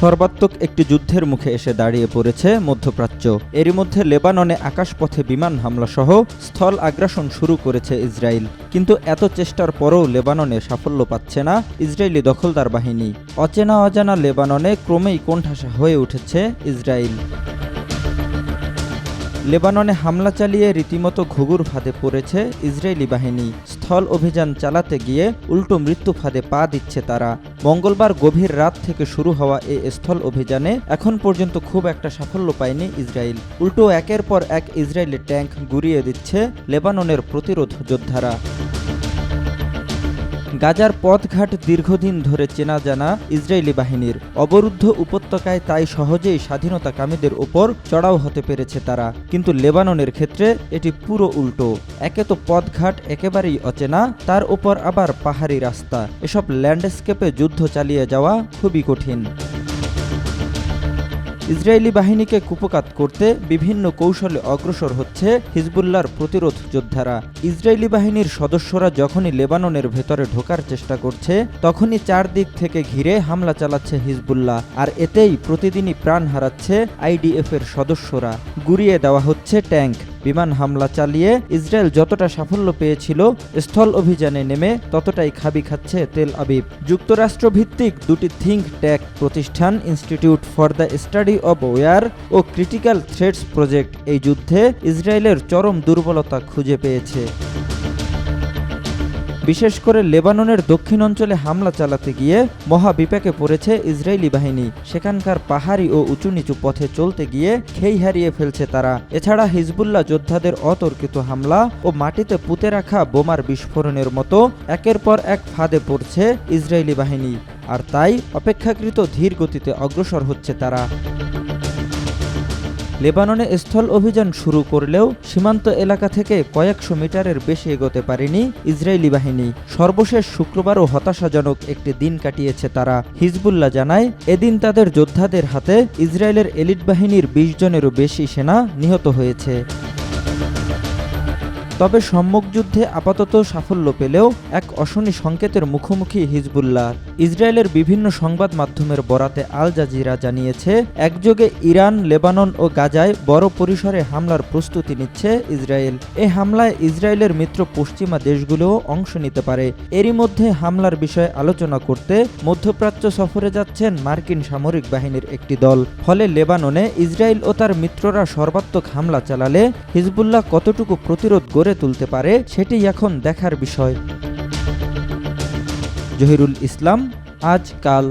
সর্বাত্মক একটি যুদ্ধের মুখে এসে দাঁড়িয়ে পড়েছে মধ্যপ্রাচ্য। এরই মধ্যে লেবাননে আকাশপথে বিমান হামলা সহ স্থল আগ্রাসন শুরু করেছে ইসরায়েল। কিন্তু এত চেষ্টার পরেও লেবাননে সাফল্য পাচ্ছে না ইসরায়েলি দখলদার বাহিনী। অচেনা অজানা লেবাননে ক্রমেই কোণঠাসা হয়ে উঠেছে ইসরায়েল। লেবাননে হামলা চালিয়ে রীতিমতো ঘুঘুর ফাঁদে পড়েছে ইসরায়েলি বাহিনী। স্থল অভিযান চালাতে গিয়ে উল্টো মৃত্যু ফাঁদে পা দিচ্ছে তারা। মঙ্গলবার গভীর রাত থেকে শুরু হওয়া এই স্থল অভিযানে এখন পর্যন্ত খুব একটা সাফল্য পায়নি ইসরায়েল। উল্টো একের পর এক ইসরায়েলি ট্যাঙ্ক গুড়িয়ে দিচ্ছে লেবাননের প্রতিরোধ যোদ্ধারা। গাজার পথঘাট দীর্ঘদিন ধরে চেনা জানা ইসরায়েলি বাহিনীর অবরুদ্ধ উপত্যকায় তাই সহজেই স্বাধীনতাকামীদের ওপর চড়াও হতে পেরেছে তারা। কিন্তু লেবাননের ক্ষেত্রে এটি পুরো উল্টো। একে তো পথঘাট একেবারেই অচেনা, তার ওপর আবার পাহাড়ি রাস্তা। এসব ল্যান্ডস্কেপে যুদ্ধ চালিয়ে যাওয়া খুবই কঠিন। ইসরায়েলি বাহিনীকে কুপকাত করতে বিভিন্ন কৌশলে অগ্রসর হচ্ছে হিজবুল্লার প্রতিরোধ যোদ্ধারা। ইসরায়েলি বাহিনীর সদস্যরা যখনই লেবাননের ভেতরে ঢোকার চেষ্টা করছে, তখনই চারদিক থেকে ঘিরে হামলা চালাচ্ছে হিজবুল্লাহ, আর এতেই প্রতিদিনই প্রাণ হারাচ্ছে আইডিএফ এর সদস্যরা। গুড়িয়ে দেওয়া হচ্ছে ট্যাঙ্ক। বিমান হামলা চালিয়ে ইসরায়েল যতটা সাফল্য পেয়েছিল, স্থল অভিযানে নেমে ততটাই খাবি খাচ্ছে তেল আবিব। যুক্তরাষ্ট্র ভিত্তিক দুটি থিঙ্ক ট্যাক প্রতিষ্ঠান institute for the study of war O critical threats project এই যুদ্ধে ইসরায়েলের চরম দুর্বলতা খুঁজে পেয়েছে। বিশেষ করে লেবাননের দক্ষিণ অঞ্চলে হামলা চালাতে গিয়ে মহা বিপাকে পড়েছে ইসরায়েলি বাহিনী। সেখানকার পাহাড়ি ও উঁচু নিচু পথে চলতে গিয়ে খেই হারিয়ে ফেলছে তারা। এছাড়া হিজবুল্লাহ যোদ্ধাদের অতর্কিত হামলা ও মাটিতে পুঁতে রাখা বোমার বিস্ফোরণের মতো একের পর এক ফাঁদে পড়ছে ইসরায়েলি বাহিনী। আর তাই অপেক্ষাকৃত ধীর গতিতে অগ্রসর হচ্ছে তারা। লেবাননে স্থল অভিযান শুরু করলেও সীমান্ত এলাকা থেকে কয়েকশো মিটারের বেশি এগোতে পারেনি ইসরায়েলি বাহিনী। সর্বশেষ শুক্রবারও হতাশাজনক একটি দিন কাটিয়েছে তারা। হিজবুল্লাহ জানায়, এদিন তাদের যোদ্ধাদের হাতে ইসরায়েলের এলিট বাহিনীর বিশ জনেরও বেশি সেনা নিহত হয়েছে। তবে সম্মুখ যুদ্ধে আপাতত সাফল্য পেলেও এক অশনি সংকেতের মুখোমুখি হিজবুল্লাহ। ইসরায়েলের বিভিন্ন সংবাদ মাধ্যমের বরাতে আল জাজিরা জানিয়েছে, একযোগে ইরান, লেবানন ও গাজায় বড় পরিসরে হামলার প্রস্তুতি নিচ্ছে ইসরায়েল। এ হামলায় ইসরায়েলের মিত্র পশ্চিমা দেশগুলোও অংশ নিতে পারে। এরই মধ্যে হামলার বিষয়ে আলোচনা করতে মধ্যপ্রাচ্য সফরে যাচ্ছেন মার্কিন সামরিক বাহিনীর একটি দল। ফলে লেবাননে ইসরায়েল ও তার মিত্ররা সর্বাত্মক হামলা চালালে হিজবুল্লাহ কতটুকু প্রতিরোধ তুলতে পারে সেটি এখন দেখার বিষয়। জহিরুল ইসলাম আজ কাল